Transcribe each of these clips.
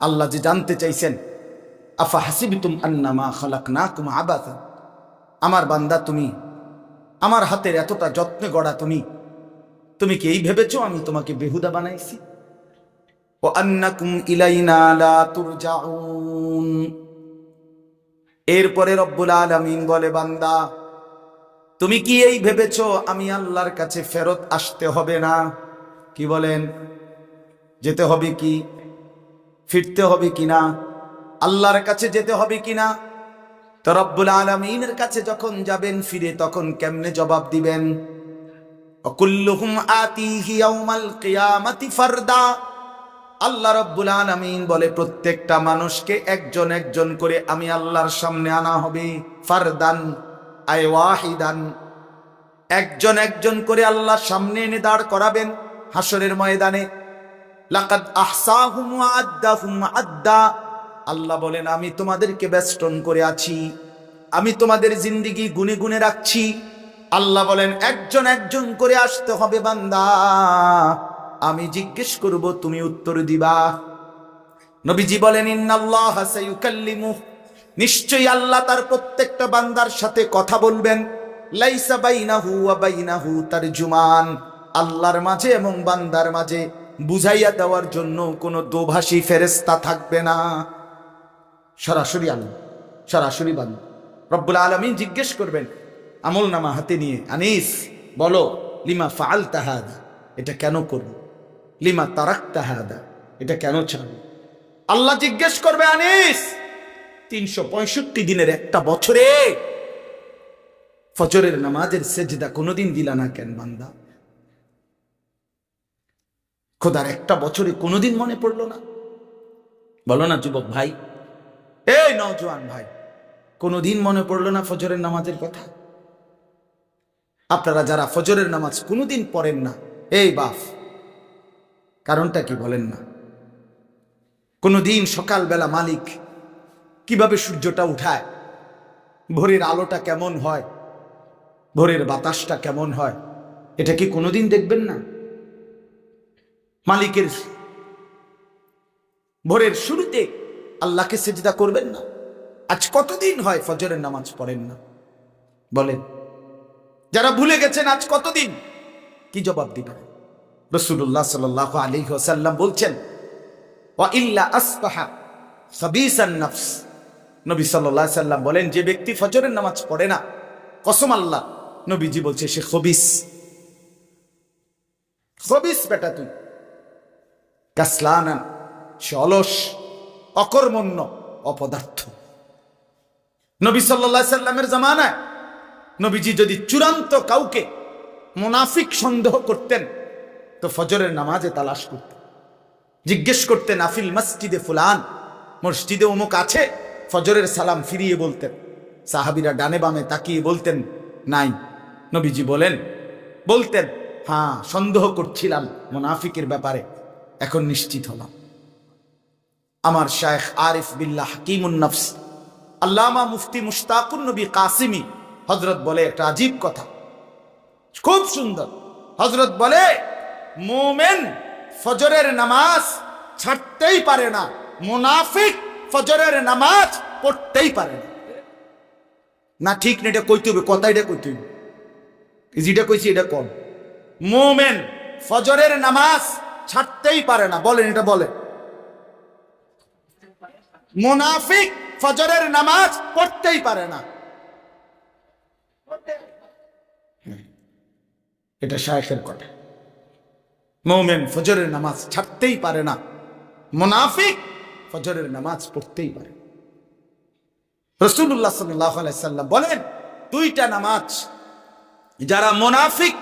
আল্লাহ যে জানতে চাইছেন, আফা হাসিবিতুম আন্নামা খালাক না কুম আবাতা আমার বান্দা তুমি, আমার হাতের এতটা যত্নে গড়া তুমি তুমি কি এই ভেবেছ আমি তোমাকে বেহুদা বানাইছি? ও আন্নাকুম ইলাইনা তুরজাউন। এরপরে রব্বুল আলামিন বলে, বান্দা, তুমি কি এই ভেবেছ আমি আল্লাহর কাছে ফেরত আসতে হবে না? কি বলেন? যেতে হবে কি? ফিরতে হবে কিনা? আল্লাহর কাছে যেতে হবে কিনা? তো রব্বুল আলমিনের কাছে যখন যাবেন ফিরে তখন কেমনে জবাব দিবেন? অকুল্লুহুম আতিহি ইয়াউমাল কিয়ামাতি ফারদা। আল্লাহ রব্বুল আলামিন বলে, প্রত্যেকটা মানুষকে একজন একজন করে আমি আল্লাহর সামনে আনা হবে, ফারদান, আয় ওয়াহিদান। একজন একজন করে আল্লাহ সামনে এনে দাঁড় করাবেন হাসরের ময়দানে। লাকাদ আহসাহুম আদ্দাহুম আদ্দা। আল্লাহ বলেন, আমি তোমাদেরকে বেষ্টন করে আছি। আমি তোমাদের জিন্দিগি গুনে গুনে রাখছি। আল্লাহ বলেন, একজন একজন করে আসতে হবে, বান্দা। আমি জিজ্ঞেস করব, তুমি উত্তর দিবা? নবীজি বলেন, ইন্নাল্লাহ সাইয়ুকাল্লিমু। নিশ্চয়ই আল্লাহ তার প্রত্যেকটা বান্দার সাথে কথা বলবেন। লাইসা বাইনাহু ওয়া বাইনাহু তারজুমান। আল্লাহর মাঝে এবং বান্দার মাঝে। বুঝাইয়া দেওয়ার জন্য কোনো দোভাষী ফেরেস্তা থাকবে না। সরাসরি আল্লাহ সরাসরি বান্দা রব্বুল আলমিন জিজ্ঞেস করবেন, আমল নামা হাতে নিয়ে, আনিস, বলো, লিমা ফাল তাহাদা এটা কেন করব? লিমা তারাক তাহাদা এটা কেন ছাড়বো? আল্লাহ জিজ্ঞেস করবে, আনিস, তিনশো পঁয়ষট্টি দিনের একটা বছরে ফজরের নামাজের সেজদা কোনোদিন দিলা না কেন বান্দা? খোদার একটা বছরে কোনোদিন মনে পড়ল না। বলো না, যুবক ভাই। এই নজওয়ান ভাই, কোনোদিন মনে পড়ল না ফজরের নামাজের কথা? আপনারা যারা ফজরের নামাজ কোনোদিন পড়েন না, এই বাফ, কারণটা কি বলেন না? কোনোদিন সকালবেলা মালিক কীভাবে সূর্যটা উঠায়? ভোরের আলোটা কেমন হয়? ভোরের বাতাসটা কেমন হয়? এটা কি কোনোদিন দেখবেন না? মালিকের ভোরের শুরুতে আল্লাহকে সেজদা করবেন না। আজ কতদিন হয় ফজরের নামাজ পড়েন না? বলেন, যারা ভুলে গেছেন আজ কতদিন? কি জবাব দিবেন? রসুল্লাহ সাল আলী সাল্লাম বলছেন নবী সাল্লাহ সাল্লাম বলেন, যে ব্যক্তি ফজরের নামাজ পড়ে না, কসম আল্লাহ, নবীজি বলছে সে খবিস। খবিস বেটা তুই। কাসলানান সে অলস অকর্মণ্য, অপদার্থ। নবী সাল্লা সাল্লামের জামানায় নবীজি যদি চূড়ান্ত কাউকে মুনাফিক সন্দেহ করতেন, তো ফজরের নামাজে তালাশ করতেন। জিজ্ঞেস করতেন, আফিল মসজিদে ফুলান? মসজিদে অমুক আছে? ফজরের সালাম ফিরিয়ে বলতেন। সাহাবিরা ডানে বামে তাকিয়ে বলতেন, নাই। নবীজি বলেন, বলতেন হ্যাঁ সন্দেহ করছিলাম মুনাফিকের ব্যাপারে। এখন নিশ্চিত হলাম। আমার শায়েখ আরিফ বিল্লাহ হাকিমুন নফস, আল্লামা মুফতি মুশতাকুন নবী কাসিমি হজরত বলে একটা আজীব কথা। খুব সুন্দর। হজরত বলে, মোমেন ফজরের নামাজ ছাড়তেই পারে না, মুনাফিক ফজরের নামাজ পড়তেই পারে না। না, ঠিক না, এটা কইতে হবে, কথা এটা কইতে হবে। যেটা কইছি, এটা কম। মোমেন ফজরের নামাজ ছাড়তেই পারে না। বলেন, এটা বলেন মুনাফিক ফজরের নামাজ পড়তেই পারে না। এটা শায়েখের কথা। মোমেন ফজরের নামাজ ছাড়তেই পারে না। মুনাফিক ফজরের নামাজ পড়তেই পারে। রসুল্লাহ সাল্লাম বলেন, দুইটা নামাজ যারা মোনাফিক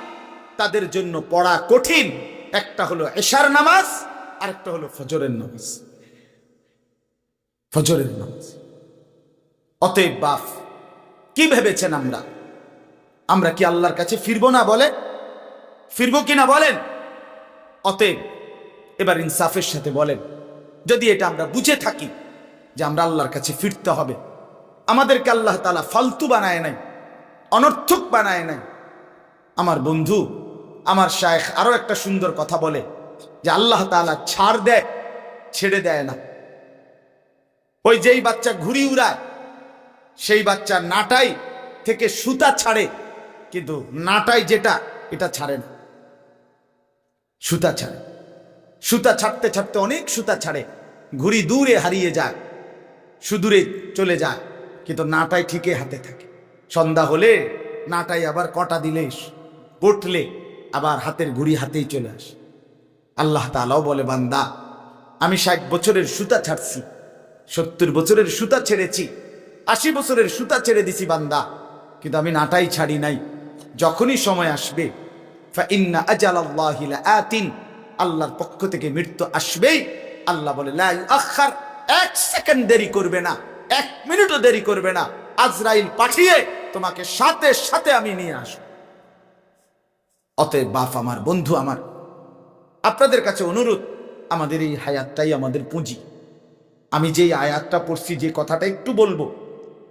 তাদের জন্য পড়া কঠিন একটা হলো এশার নামাজ, আরেকটা হলো ফজরের নামাজ। ফজরের নামাজ। অতএব বাফ কি ভেবেছেন আমরা? আমরা কি আল্লাহর কাছে ফিরবো না বলে? ফিরবো কি না বলেন? অতএব এবার ইনসাফের সাথে বলেন, যদি এটা আমরা বুঝে থাকি যে আমরা আল্লাহর কাছে ফিরতে হবে, আমাদেরকে আল্লাহ তালা ফালতু বানায় নাই, অনর্থক বানায় নাই। আমার বন্ধু আমার শায়েখ আরও একটা সুন্দর কথা বলে যে আল্লাহ তালা ছাড় দেয়, ছেড়ে দেয় না। ওই যেই বাচ্চা ঘুরি উড়ায়, সেই বাচ্চা নাটাই থেকে সুতা ছাড়ে, কিন্তু নাটাই যেটা, এটা ছাড়ে না। সুতা ছাড়ে। সুতা ছাড়তে ছাড়তে অনেক সুতা ছাড়ে। ঘুরি দূরে হারিয়ে যায়, সুদূরে চলে যায়, কিন্তু নাটাই ঠিকই হাতে থাকে। সন্ধ্যা হলে নাটাই আবার কটা দিলে বটলে আবার হাতের ঘুড়ি হাতেই চলে আসে। আল্লাহ তালাও বলে, বান্দা, আমি ষাট বছরের সুতা ছাড়ছি, সত্তর বছরের সুতা ছেড়েছি, আশি বছরের সুতা ছেড়ে দিছি বান্দা, কিন্তু আমি নাটাই ছাড়ি নাই। যখনই সময় আসবে আল্লাহর পক্ষ থেকে মৃত্যু আসবেই আল্লাহ বলে আখার এক সেকেন্ড দেরি করবে না, এক মিনিটও দেরি করবে না। আজরাইল পাঠিয়ে তোমাকে সাথে সাথে আমি নিয়ে আসব। অতএব বাপ আমার, বন্ধু আমার, আপনাদের কাছে অনুরোধ, আমাদের এই হায়াতটাই আমাদের পুঁজি। আমি যেই আয়াতটা পড়ছি, যে কথাটা একটু বলব,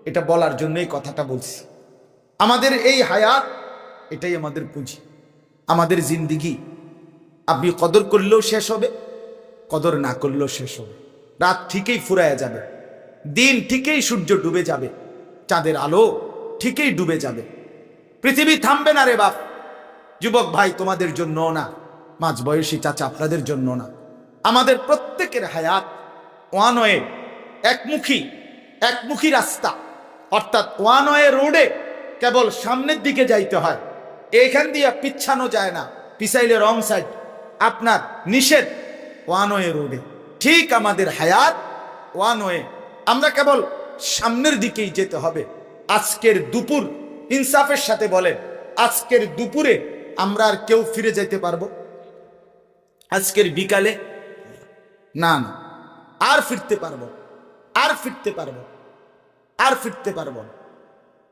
এটা বলার জন্য এই কথাটা বলছি। আমাদের এই হায়াত, এটাই আমাদের পুঁজি। আমাদের জিন্দিগি, আপনি কদর করলেও শেষ হবে, কদর না করলেও শেষ হবে। রাত ঠিকই ফুরায়া যাবে, দিন ঠিকই সূর্য ডুবে যাবে, চাঁদের আলো ঠিকই ডুবে যাবে। পৃথিবী থামবে না রে বাপ। যুবক ভাই, তোমাদের জন্য না। মাঝ বয়সী চাচা আপনাদের জন্য না। আমাদের প্রত্যেকের হায়াত ওয়ান ওয়ে একমুখী একমুখী রাস্তা। অর্থাৎ ওয়ান ওয়ে রোডে কেবল সামনের দিকে যাইতে হয়। এখান দিয়ে পিছানো যায় না, পিছাইলে রং সাইড। আপনার নিষেধ ওয়ান ওয়ে রোডে। ঠিক আমাদের হায়াত ওয়ান ওয়ে আমরা কেবল সামনের দিকেই যেতে হবে। আজকের দুপুর, ইনসাফের সাথে বলেন, আজকের দুপুরে আমরা আর কেউ ফিরে যেতে পারব? আজকের বিকালে? না না। আর ফিরতে পারব। আর ফিরতে পারব। আর ফিরতে পারব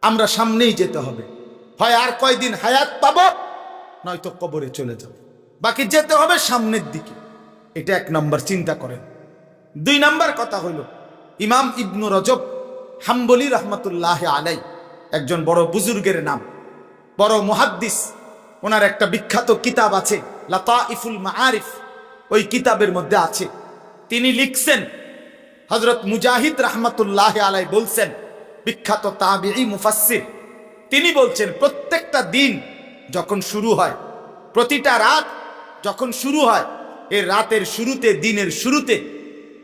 আমরা সামনেই যেতে হবে। হয় আর কয়দিন হায়াত পাব, নয়তো কবরে চলে যাব। বাকি যেতে হবে সামনের দিকে। এটা এক নম্বর চিন্তা করেন। দুই নম্বর কথা হইল, ইমাম ইবনু রজব হাম্বলি রহমতুল্লাহ আলাই একজন বড় বুজুর্গের নাম, বড় মুহাদ্দিস। ওনার একটা বিখ্যাত কিতাব আছে লাতা ইফুল মাআরিফ, ওই কিতাবের মধ্যে আছে। তিনি লিখছেন হজরত মুজাহিদ রহমতুল্লাহ আলাই বলছেন, বিখ্যাত তাবিঈ মুফাসসির, তিনি বলছেন, প্রত্যেকটা দিন যখন শুরু হয়, প্রতিটা রাত যখন শুরু হয় এর রাতের শুরুতে, দিনের শুরুতে,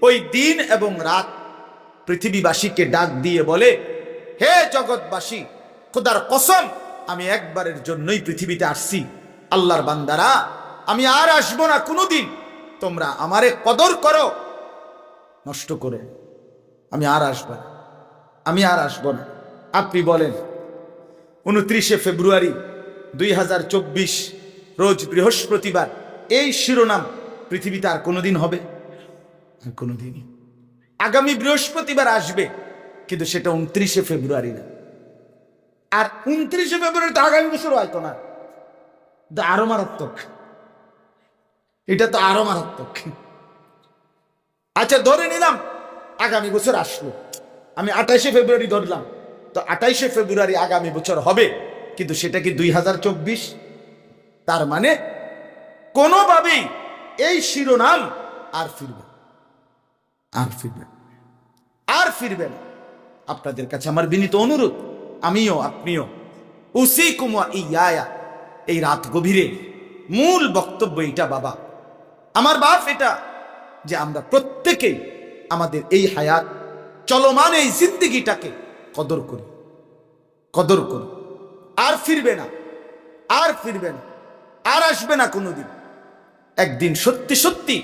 ওই দিন এবং রাত পৃথিবীবাসীকে ডাক দিয়ে বলে, হে জগৎবাসী, খোদার কসম আমি একবারের জন্যই পৃথিবীতে আসছি। আল্লাহর বান্দারা, আমি আর আসব না কোনোদিন। তোমরা আমারে কদর করো, নষ্ট করো। আমি আর আসব না। আমি আর আসব না। আপনি বলেন, উনত্রিশে ফেব্রুয়ারি দুই হাজার চব্বিশ, রোজ বৃহস্পতিবার, এই শিরোনাম পৃথিবীতে আর কোনোদিন হবে? আর কোনোদিনই। আগামী বৃহস্পতিবার আসবে, কিন্তু সেটা উনত্রিশে ফেব্রুয়ারি না। আর উনত্রিশে ফেব্রুয়ারি তো আগামী বছর হয়তো না। আরও মারাত্মক। এটা তো আরও মারাত্মক। আচ্ছা ধরে নিলাম, আগামী বছর আসলো। আমি আঠাইশে ফেব্রুয়ারি ধরলাম। তো আঠাইশে ফেব্রুয়ারি আগামী বছর হবে, কিন্তু সেটা কি দুই হাজার চব্বিশ? তার মানে কোনোভাবেই এই শিরোনাম আর ফিরবে আর ফিরবে আর ফিরবে না। আপনাদের কাছে আমার বিনীত অনুরোধ আমিও, আপনিও। উসি কুমা ইয়া এই রাত গভীরে মূল বক্তব্য এটা বাবা। আমার বাপ এটা যে আমরা প্রত্যেকেই আমাদের এই হায়াত, চলমান এই জিন্দিগিটাকে কদর করি। কদর করি। আর ফিরবে না। আর ফিরবে না। আর আসবে না কোনোদিন। একদিন সত্যি সত্যি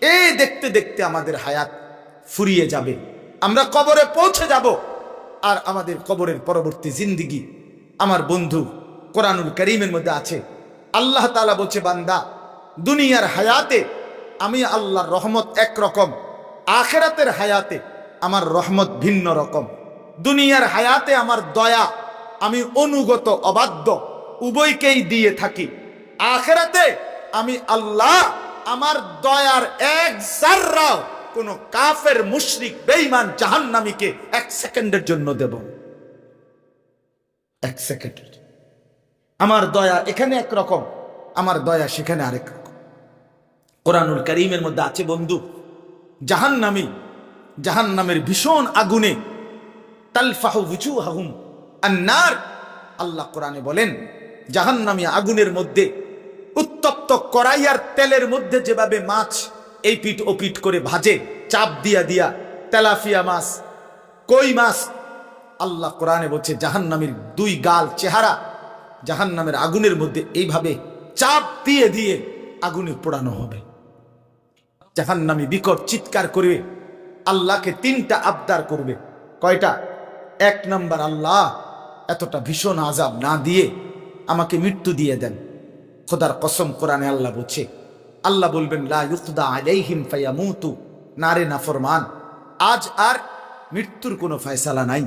এই দেখতে দেখতে আমাদের হায়াত ফুরিয়ে যাবে। আমরা কবরে পৌঁছে যাব। আর আমাদের কবরের পরবর্তী জিন্দিগি আমার বন্ধু কোরআনুল করিমের মধ্যে আছে। আল্লাহ তালা বলছে, বান্দা, দুনিয়ার হায়াতে আমি আল্লাহর রহমত একরকম আখেরাতের হায়াতে আমার রহমত ভিন্ন রকম। দুনিয়ার হায়াতে আমার দয়া আমি অনুগত, অবাধ্য, উভয়কেই দিয়ে থাকি। আখেরাতে আমি আল্লাহ আমার দয়ার এক জাররাও কোন কাফের মুশরিক বেঈমান জাহান্নামীকে এক সেকেন্ডের জন্য দেব। এক সেকেন্ডের আমার দয়া এখানে এক রকম, আমার দয়া সেখানে আরেক রকম। কোরআনুল করিমের মধ্যে আছে, বন্ধু, জাহান্নামী জাহান নামের ভীষণ আগুনে তালফাহু বিচু আন্নার, আল্লাহ কোরআনে বলেন, জাহান্নামী আগুনের মধ্যে উত্তপ্ত কড়াই আর তেলের মধ্যে যেভাবে মাছ এই পিঠ ও পিঠ করে ভাজে, চাপ দিয়া দিয়া, তেলাফিয়া মাছ, কই মাছ? আল্লাহ কোরআনে বলছে, জাহান্নামীর দুই গাল চেহারা, জাহান্নামের আগুনের মধ্যে এইভাবে চাপ দিয়ে দিয়ে আগুনে পোড়ানো হবে। জাহান্নামী বিকট চিৎকার করবে, আল্লাহকে তিনটা আবদার করবে। কয়টা? এক নাম্বার, আল্লাহ এতটা ভীষণ আজাব না দিয়ে আমাকে মৃত্যু দিয়ে দেন। খোদার কসম কোরআনে আল্লাহ বলছে আল্লাহ বলবেন, লা ইউকদা আলাইহিম ফায়ামুতু। না রে নাফরমান। আজ আর মৃত্যুর কোনো ফয়সালা নাই।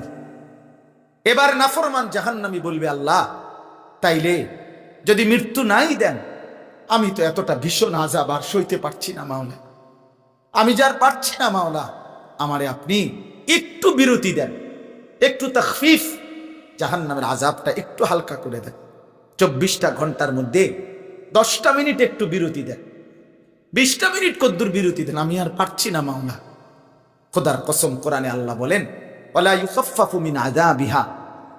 এবার নাফরমান জাহান্নামী বলবে, আল্লাহ, তাইলে যদি মৃত্যু নাই দেন, আমি তো এতটা ভীষণ আজাব আর সইতে পারছি না, মাওলা। আমি যার পারছি না, মাওলা, আমারে আপনি একটু বিরতি দেন, একটু তখফিফ, জাহান্নামের আজাবটা একটু হালকা করে দেন। চব্বিশটা ঘণ্টার মধ্যে দশটা মিনিট একটু বিরতি দেন। বিশটা মিনিট কদ্দুর বিরতি দেন, আমি আর পারছি না, মাওলা। খোদার কসম, কোরআনে আল্লাহ বলেন মিন আযাবিহা।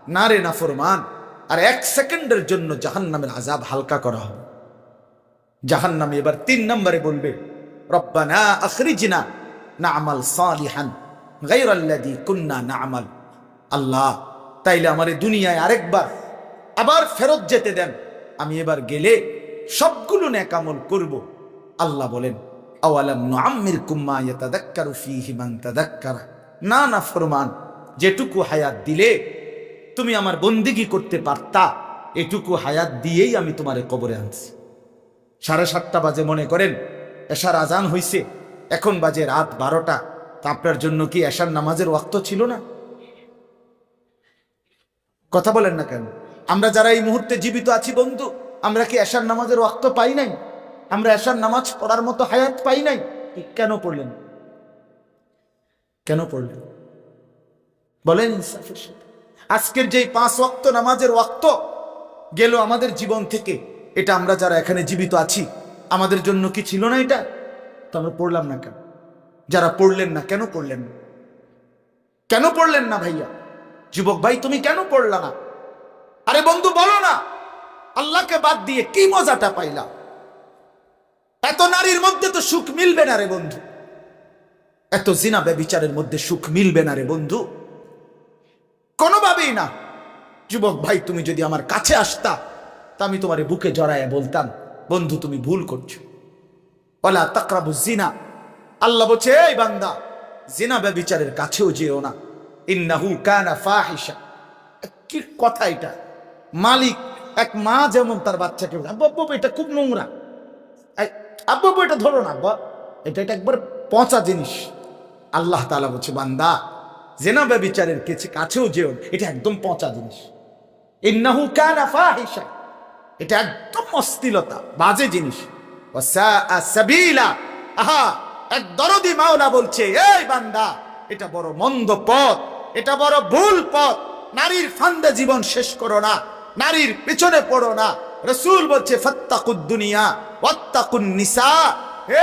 না রে নাফরমান আর এক সেকেন্ডের জন্য জাহান্নামের আজাব হালকা করা হবে। জাহান্নামে এবার তিন নম্বরে বলবে, রব্বানা আখরিজনা না'মাল সালিহান গায়রাল্লাযী কুন্না না'মাল। আল্লাহ, তাইলে আমার দুনিয়ায় আরেকবার আবার ফেরত যেতে দেন। আমি এবার গেলে সবগুলো নেকামল করব। আল্লাহ বলেন, আওয়ালাম নুআম্মির কুম্মা ইয়াতাদাক্কারু ফীহি মান না না, ফরমান, যেটুকু হায়াত দিলে তুমি আমার বন্দিগি করতে পারতা, এটুকু হায়াত দিয়েই আমি তোমারে কবরে আনছি। সাড়ে সাতটা বাজে মনে করেন, এশার আজান হইছে, এখন বাজে রাত বারোটা, তা আপনার জন্য কি এশার নামাজের ওয়াক্ত ছিল না? কথা বলেন না কেন? আমরা যারা এই মুহূর্তে জীবিত আছি বন্ধু, আমরা কি এশার নামাজের ওয়াক্ত পাই নাই? আমরা এশার নামাজ পড়ার মতো হায়াত পাই নাই। কেন পড়লেন? কেন পড়লেন? বলেন ইনসাফের সাথে। আজকের যে পাঁচ ওয়াক্ত নামাজের ওয়াক্ত গেল আমাদের জীবন থেকে, এটা আমরা যারা এখানে জীবিত আছি, আমাদের জন্য কি ছিল না এটা? তো আমরা পড়লাম না কেন? যারা পড়লেন না, কেন পড়লেন না? কেন পড়লেন না ভাইয়া? যুবক ভাই, তুমি কেন পড়লা না? আরে বন্ধু, বলো না। আল্লাহকে বাদ দিয়ে কি মজাটা পাইলা? এত নারীর মধ্যে তো সুখ মিলবে না রে বন্ধু। এত জিনা ব্যবিচারের মধ্যে সুখ মিলবে না রে বন্ধু। কোনোভাবেই না। যুবক ভাই, তুমি যদি আমার কাছে আসতা, তা আমি তোমার বুকে জড়ায় বলতাম, বন্ধু, তুমি ভুল করছ। বলা তাকরাবু জিনা। আল্লাহ বলছে, এই বান্দা, জিনা ব্যবিচারের কাছেও যেও না। ইন্নাহু কানা ফাহিশা। কি কথা এটা? মালিক, এক মা যেমন তার বাচ্চাকে, আব্বু এটা খুব নোংরা। আব্বু এটা ধরো না, আব্বা। এটা এটা একবার পচা জিনিস। আল্লাহ তালা বলছে, বান্দা, জেনা ব্যবিচারের কাছে কাছেও যেও এটা একদম পচা জিনিস। ইন্নাহু কানা ফাহিশা। এটা একদম অস্থিলতা বাজে জিনিস। সাবিলা। আহা, এক দরদি মাওলা বলছে, এই বান্দা, এটা বড় মন্দ পথ, এটা বড় ভুল পথ। নারীর ফান্দে জীবন শেষ করো না, নারীর পেছনে পড়ো না রসুল বলছে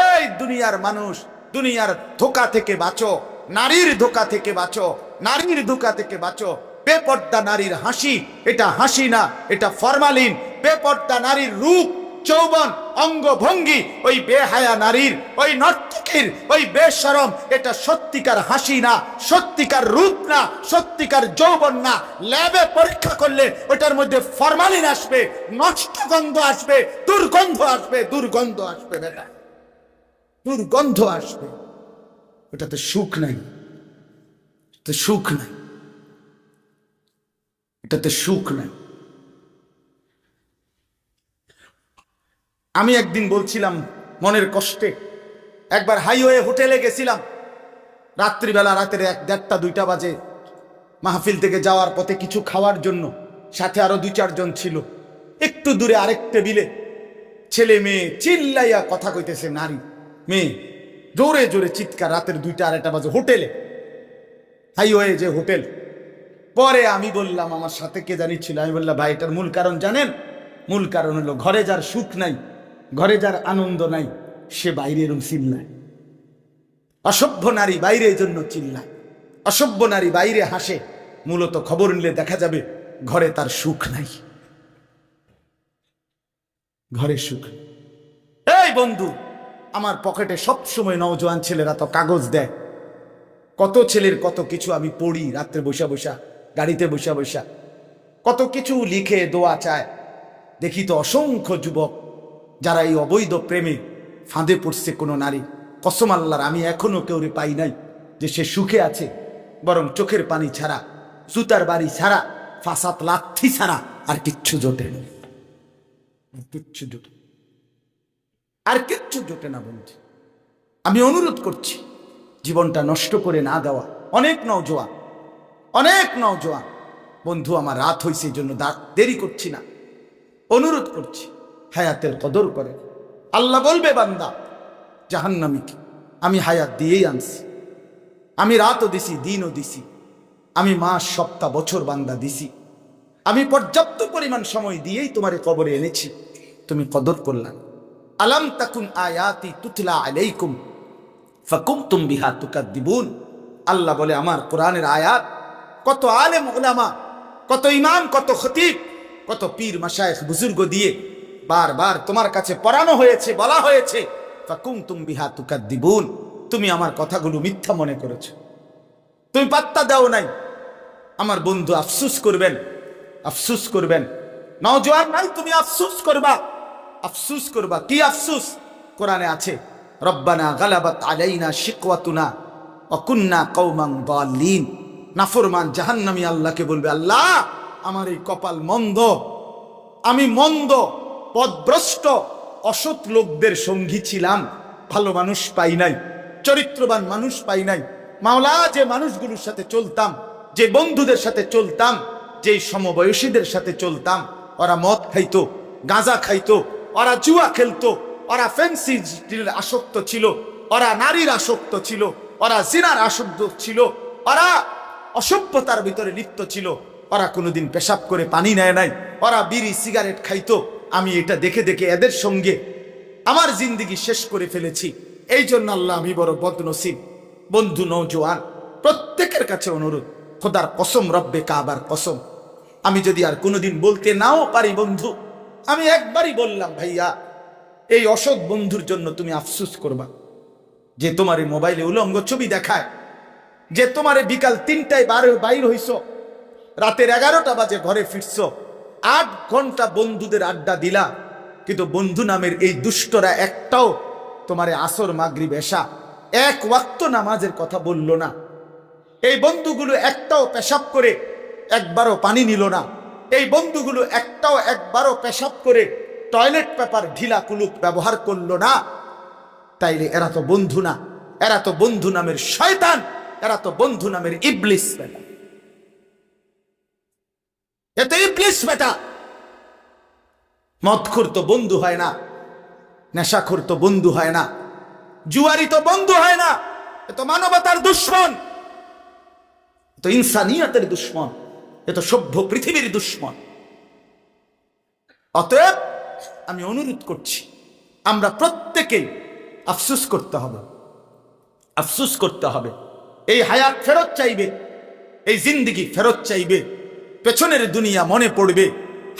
এই দুনিয়ার মানুষ, দুনিয়ার ধোকা থেকে বাঁচো, নারীর ধোকা থেকে বাঁচো, নারীর ধোকা থেকে বাঁচো। বেপর্দা নারীর হাসি, এটা হাসি না, এটা ফরমালিন। বেপর্দা নারীর রূপ চৌবন, অঙ্গভঙ্গি, ওই বেহায়া নারীর, ওই নর্তকীর, ওই বেশরম, এটা সত্যিকার হাসি না, সত্যিকার রূপ না, সত্যিকার যৌবন না। ল্যাবে পরীক্ষা করলে ওটার মধ্যে ফরমালিন আসবে নষ্ট গন্ধ আসবে, দুর্গন্ধ আসবে দুর্গন্ধ আসবে বেটা। দুর্গন্ধ আসবে। ওটাতে সুখ নাই। সুখ নাই। এটাতে সুখ নাই। আমি একদিন বলছিলাম মনের কষ্টে, একবার হাইওয়ে হোটেলে গেছিলাম। রাত্রিবেলা রাতের এক দেড়টা দুইটা বাজে, মাহফিল থেকে যাওয়ার পথে কিছু খাওয়ার জন্য সাথে আরও দুই চারজন ছিল। একটু দূরে আরেক টেবিলে ছেলে মেয়ে চিল্লাইয়া কথা কইতেছে, নারী মেয়ে, জোরে জোরে চিৎকার রাতের দুইটা আড়াইটা বাজে হোটেলে। হাইওয়ে যে হোটেল। পরে আমি বললাম, আমার সাথে কে জানি ছিল? আমি বললাম, ভাই, এটার মূল কারণ জানেন? মূল কারণ হলো ঘরে যার সুখ নাই ঘরে যার আনন্দ নাই, সে বাইরে এরম চিল্লায় অসভ্য নারী বাইরে এই জন্য চিল্লায়। অসভ্য নারী বাইরে হাসে, মূলত খবর নিলে দেখা যাবে ঘরে তার সুখ নাই। ঘরে সুখ। এই বন্ধু, আমার পকেটে সব সময় নওজোয়ান ছেলেরা তো কাগজ দেয়। কত ছেলের কত কিছু আমি পড়ি রাত্রে বসা বসা, গাড়িতে বসা বসা। কত কিছু লিখে দোয়া চায়। দেখি তো অসংখ্য যুবক যারা এই অবৈধ প্রেমে ফাঁদে পড়ছে কোনো নারী, কসম আল্লাহর, আমি এখনও কেউরে পাই নাই যে সে সুখে আছে, বরং চোখের পানি ছাড়া, জুতার বাড়ি ছাড়া ফাসাত লাথি ছাড়া আর কিচ্ছু জোটে না। কিচ্ছু জোটে আর কিচ্ছু জোটে না বন্ধু। আমি অনুরোধ করছি, জীবনটা নষ্ট করে না দেওয়া, অনেক নওজোয়ান অনেক নওজোয়ান বন্ধু, আমার রাত হয়েছে এই জন্য দেরি করছি না। অনুরোধ করছি হায়াতের কদর করে। আল্লাহ বলবে, বান্দা জাহান্নামীকে আমি হায়াত দিয়েই আনছি। আমি রাতও দিছি, দিনও দিছি। আমি মাস, সপ্তাহ, বছর বান্দা দিছি। আমি পর্যাপ্ত পরিমাণ সময় দিয়েই তোমারে কবরে এনেছি। তুমি কদর করলাম আলাম তাকুন আয়াতি তুতলা আলাইকুম ফাকুমতুম বিহা তুকাদ্দিবুন। আল্লাহ বলে, আমার কোরআনের আয়াত কত আলেম ওলামা কত ইমাম, কত খতিব, কত পীর, মাশায়েখ, বুজুর্গ দিয়ে বারবার তোমার কাছে পড়ানো হয়েছে, বলা হয়েছে। বিহা তুকাদ্দিবুন। তুমি আমার কথাগুলো মিথ্যা মনে করেছ। তুমি পাত্তা দাও নাই। আমার বন্ধু আফসুস করবেন আফসুস করবেন। নওজোয়ান নাই, তুমি আফসুস করবা। আফসুস করবা। কি আফসুস? কোরআনে আছে, রব্বানা গালাবাত আলাইনা শিকওয়াতুনা অকুন্না কৌমাং দাল্লিন। নাফরমান জাহান্নামী আল্লাহকে বলবে, আল্লাহ, আমার এই কপাল মন্দ। আমি মন্দ। পদভ্রষ্ট, অসৎ লোকদের সঙ্গী ছিলাম। ভালো মানুষ পাই নাই, চরিত্রবান মানুষ পাই নাই। মাওলা, যে মানুষগুলোর সাথে চলতাম, যে বন্ধুদের সাথে চলতাম, যে সমবয়সীদের সাথে চলতাম, ওরা মদ খাইতো, গাঁজা খাইতো, ওরা জুয়া খেলতো, ওরা ফ্যান্সি আসক্ত ছিল, ওরা নারীর আসক্ত ছিল, ওরা জিনার আসক্ত ছিল, ওরা অসভ্যতার ভিতরে লিপ্ত ছিল। ওরা কোনোদিন পেশাব করে পানি নেয় নাই, ওরা বিড়ি, সিগারেট খাইতো আমি এটা দেখে দেখে এদের সঙ্গে আমার জিন্দিগি শেষ করে ফেলেছি। এই জন্য আল্লাহ আমি বড় বদনসিব। বন্ধু নৌজোয়ান প্রত্যেকের কাছে অনুরোধ, খোদার কসম, রব্বে কাবার কসম। আমি যদি আর কোনোদিন বলতে নাও পারি বন্ধু, আমি একবারই বললাম, ভাইয়া, এই অসৎ বন্ধুর জন্য তুমি আফসুস করবা। যে তোমার এই মোবাইলে উলঙ্গ ছবি দেখায়, যে তোমার বিকাল তিনটায় বার, বাইর হইছ, রাতের এগারোটা বাজে ঘরে ফিরছ আট ঘণ্টা বন্ধুদের আড্ডা দিলা, কিন্তু বন্ধু নামের এই দুষ্টরা একটাও তোমারে আসর মাগরি বেশা এক ওয়াক্ত নামাজের কথা বলল না। এই বন্ধুগুলো একটাও পেশাব করে একবারও পানি নিল না। এই বন্ধুগুলো একটাও একবারও পেশাব করে টয়লেট পেপার ঢিলা কুলুক ব্যবহার করল না। তাইলে এরা তো বন্ধু না, এরা তো বন্ধু নামের শয়তান, এরা তো বন্ধু নামের ইবলিস বেটা এ তো ইবলিস বেটা। মদখোর তো বন্ধু হয় না, নেশাখোর তো বন্ধু হয় না, জুয়ারি তো বন্ধু হয় না, এ তো মানবতার দুশ্মন তো ইনসানিয়তের দুশ্মন, এ তো সভ্য পৃথিবীর দুশ্মন। অতএব আমি অনুরোধ করছি, আমরা প্রত্যেকেই আফসুস করতে হবে, আফসুস করতে হবে, এই হায়াত ফেরত চাইবে, এই জিন্দিগি ফেরত চাইবে পেছনের দুনিয়া মনে পড়বে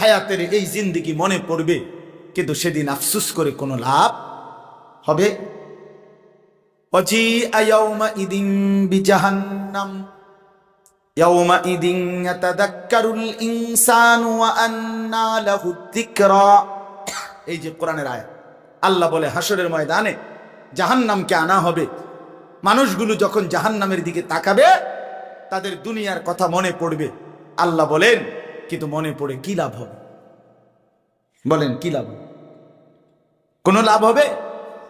হায়াতের এই জিন্দিগি মনে পড়বে কিন্তু সেদিন আফসুস করে কোনো লাভ হবে অজি আয়াউমা ইদিন বিজাহান্নাম يومئذ يتذكر الإنسان وأنى له الذكرى এই যে কোরআনের আয়াত আল্লাহ বলে হাসরের ময়দানে জাহান্নামকে আনা হবে মানুষগুলো যখন জাহান্নামের দিকে তাকাবে তাদের দুনিয়ার কথা মনে পড়বে আল্লাহ বলেন, কিন্তু মনে পড়ে কি লাভ হবে? বলেন, কি লাভ? কোনো লাভ হবে?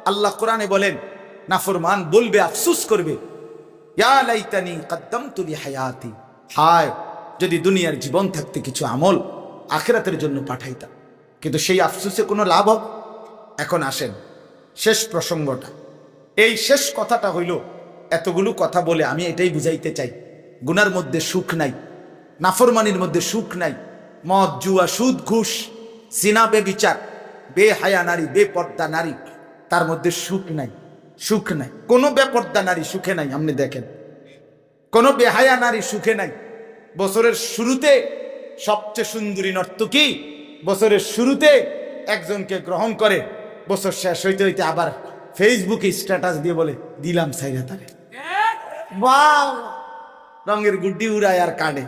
আল্লাহ কোরআনে বলেন, নাফরমান বলবে, আফসুস করবে হায়াতি হায়, যদি দুনিয়ার জীবন থাকতে কিছু আমল আখেরাতের জন্য পাঠাইতাম, কিন্তু সেই আফসুসে কোনো লাভ হবে? এখন আসেন, শেষ প্রসঙ্গটা। এই শেষ কথাটা হইল, এতগুলো কথা বলে আমি এটাই বুঝাইতে চাই, গুনার মধ্যে সুখ নাই। নাফরমানির মধ্যে সুখ নাই। মদ জুয়া সুদ ঘুষ সিনা বেবিচার বে হায়া নারী বে পর্দা নারী তার মধ্যে সুখ নাই সুখ নাই। কোনো বেপর্দা নারী সুখে নাই আপনি দেখেন। কোনো বেহায়া নারী সুখে নাই। বছরের শুরুতে সবচেয়ে সুন্দরী নর্তকী বছরের শুরুতে একজনকে গ্রহণ করে বছর শেষ হইতে হইতে আবার ফেসবুকে স্ট্যাটাস দিয়ে বলে দিলাম সাইরা তারে। বাহ রঙের গুড্ডি উড়ায় আর কাটে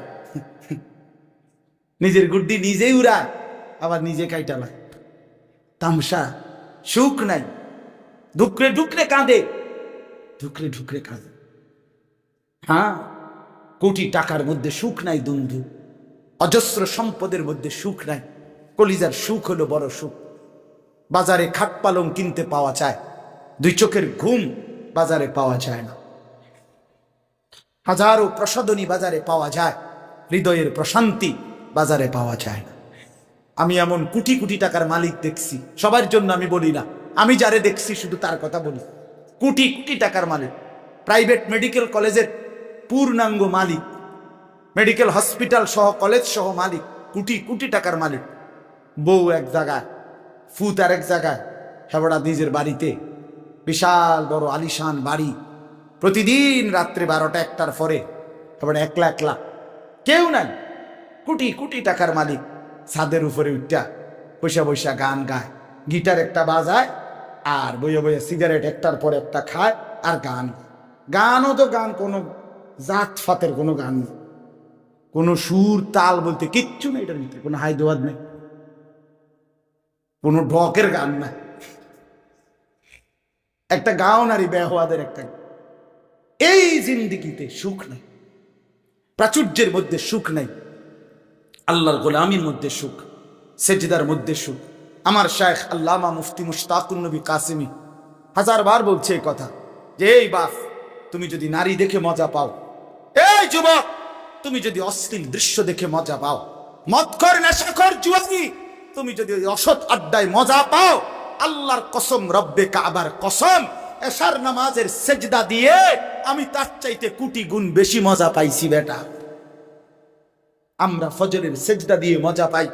নিজের গুড্ডি নিজেই উড়ায় আবার নিজে কাইটালায় তামসা, সুখ নাই। ঢুকরে ঢুকরে কাঁদে। ঢুকরে ঢুকরে কাঁদে। হ্যাঁ কোটি টাকার মধ্যে সুখ নাই বন্ধু। অজস্র সম্পদের মধ্যে সুখ নাই। কলিজার সুখ হলো বড় সুখ। বাজারে খাট পালং কিনতে পাওয়া যায়। দুই চোখের ঘুম বাজারে পাওয়া যায় না। হাজারো প্রসাদনী বাজারে পাওয়া যায়। হৃদয়ের প্রশান্তি বাজারে পাওয়া যায় না। আমি এমন কোটি কোটি টাকার মালিক দেখছি, সবার জন্য আমি বলি না। আমি যারে দেখছি শুধু তার কথা বলি। কোটি কোটি টাকার মালিক প্রাইভেট মেডিকেল কলেজের পূর্ণাঙ্গ মালিক মেডিকেল হসপিটাল সহ কলেজ সহ মালিক, কোটি কোটি টাকার মালিক। বউ এক জায়গায়, ফুত আর এক জায়গায়, হেবড়া নিজের বাড়িতে, বিশাল বড় আলিশান বাড়ি। প্রতিদিন রাত্রে বারোটা একটার পরে, হেবড়া একলা একলা, কেউ নাই। কোটি কোটি টাকার মালিক। ছাদের উপরে উঠটা বৈশা বৈশা গান গায়। গিটার একটা বাজায়, আর বইয়ে বইয়ে সিগারেট একটার পর একটা খায়, আর গান। গানও তো গান, কোনো জাত ফাতের কোনো গান নেই। কোনো সুর, তাল বলতে কিচ্ছু নেই এটার ভিতরে, কোনো হায়দ্রাবাদ নেই। কোনো ঢকের গান নাই। একটা গাও নারী বেহওয়াদের একটা এই জিন্দিগিতে সুখ নাই। প্রাচুর্যের মধ্যে সুখ নাই। আল্লাহর গোলামির মধ্যে সুখ, সেজদার মধ্যে সুখ। আমার শায়েখ আল্লামা মুফতি মুশতাকুন নবী কাসিমি হাজারবার বলছে এই কথা যে, এই বাপ, তুমি যদি নারী দেখে মজা পাও, এই যুবক, তুমি যদি অশ্লীল দৃশ্য দেখে মজা পাও মদকর নেশাখর জুয়ানি, তুমি যদি অসৎ আড্ডায় মজা পাও, আল্লাহর কসম, রব্বে কাবার কসম, এশার নামাজের সেজদা দিয়ে আমি তার চাইতে কুটি গুণ বেশি মজা পাইছি, বেটা। আমরা ফজরের সেজদা দিয়ে মজা পাই,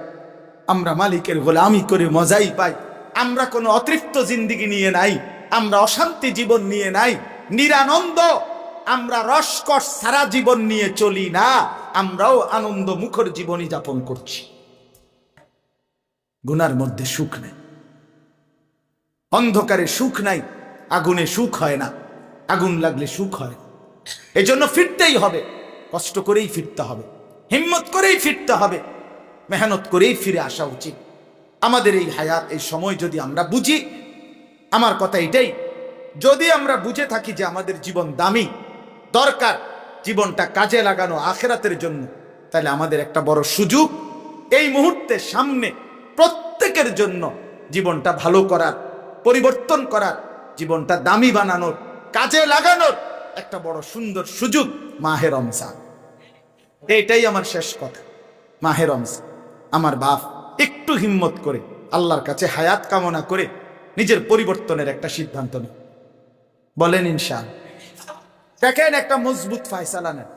আমরা মালিকের গোলামি করে মজাই পাই, আমরা কোনো অতৃপ্ত জিন্দিগি নিয়ে নাই, আমরা অশান্তি জীবন নিয়ে নাই, নিরানন্দ, আমরা রসকস সারা জীবন নিয়ে চলি না, আমরাও আনন্দ মুখর জীবনই যাপন করছি। গুনার মধ্যে সুখ নেই। অন্ধকারে সুখ নাই, আগুনে সুখ হয় না, আগুন লাগলে সুখ হয়। এজন্য ফিরতেই হবে, কষ্ট করেই ফিরতে হবে। হিম্মত করেই ফিরতে হবে। মেহনত করেই ফিরে আসা উচিত। আমাদের এই হায়াত, এই সময় যদি আমরা বুঝি, আমার কথা এটাই, যদি আমরা বুঝে থাকি যে আমাদের জীবন দামি, দরকার, জীবনটা কাজে লাগানো, আখেরাতের জন্য, তাহলে আমাদের একটা বড় সুযোগ এই মুহূর্তে সামনে, প্রত্যেকের জন্য জীবনটা ভালো করার, পরিবর্তন করার, জীবনটা দামি বানানোর, কাজে লাগানোর একটা বড় সুন্দর সুযোগ মাহের রমজান। এটাই আমার শেষ কথা। মাহে রমজান, আমার বাপ একটু হিম্মত করে আল্লাহর কাছে হায়াত কামনা করে নিজের পরিবর্তনের একটা সিদ্ধান্ত নেন বলেন ইনশাল দেখেন একটা মজবুত ফায়সালা নেন।